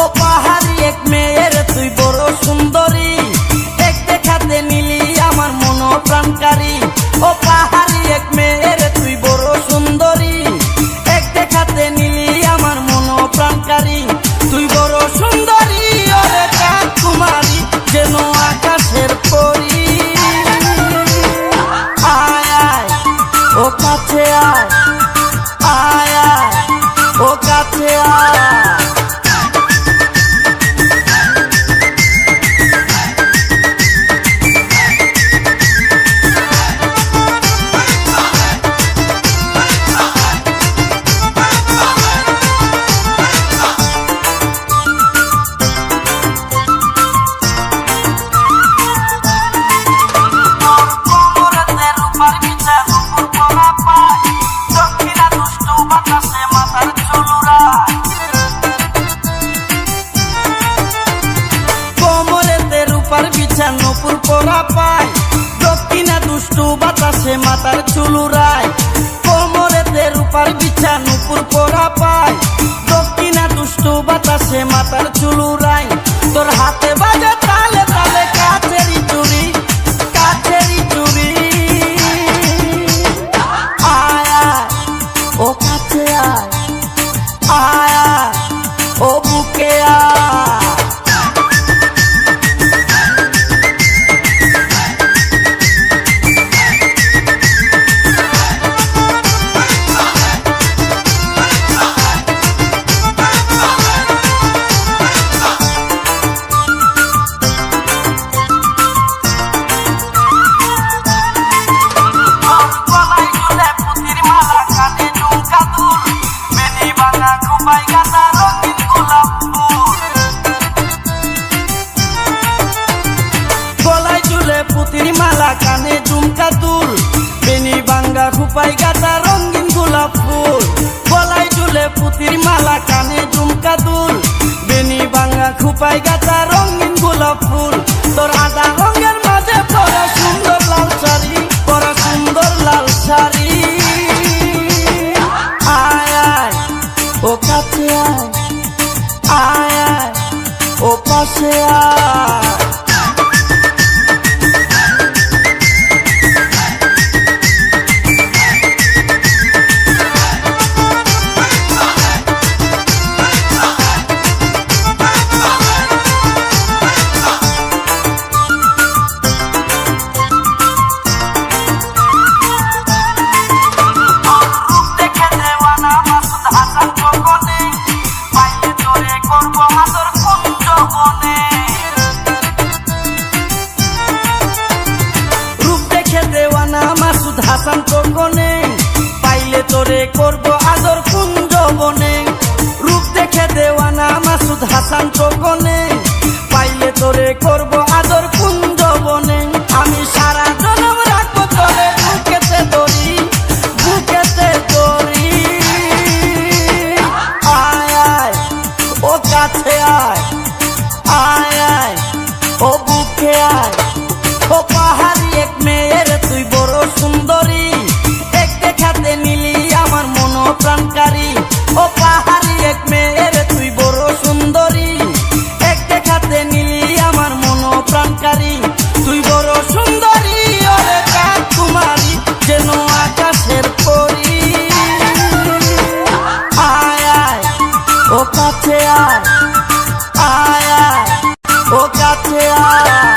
ও পাহাড়ি এক মেয়ের তুই বড় সুন্দরী। এক দেখাতে নিলি আমার মন প্রাণকারী ও পাহাড়ি এক মেয়ের তুই বড় সুন্দরী। এক দেখাতে নিলি আমার মন প্রাণকারী তুই বড় সুন্দরী, ওরে কুমারী, যেন আকাশের পরি। আয় আয়, ও কাছে আয় আয় আয়, ও কাছে আয়। পরা পায় দক্ষিণা দুষ্টু বাতাসে মাতার চুলুরায়। কোমরেতে রূপার বিছা নুপুর পরা পায় দক্ষিণা দুষ্টু বাতাসে মাতার চুলুরায়। তোর হাতে কানে ঝুমকা দুল বেনি ভাঙ্গা খোপায় গাঁদা রঙিন গোলাপ ফুল। গলায় ঝুলে পুতির মালা কানে ঝুমকা দুল বেনি ভাঙ্গা খোপায় গাঁদা রঙিন গোলাপ ফুল। তোর আদা রঙের মাঝে পরা সুন্দর লাল শাড়ি পরা সুন্দর লাল শাড়ি। আয় আয়, ও কাছে আয় আয় আয়, ও পাশে আয়। হাসান গগনে পাইলে তোরে করব আদর কুঞ্জ বনে। রূপ দেখে দেওয়ানা মাসুদ হাসান গগনে পাইলে তোরে করব আদর কুঞ্জ বনে। আমি সারা জনম রাখব তোরে, বুকেতে দড়ি বুকেতে দড়ি। আয় আয়, ও কাছে আয় আয় আয়, ও বুকে আয়। ও কাছে আয়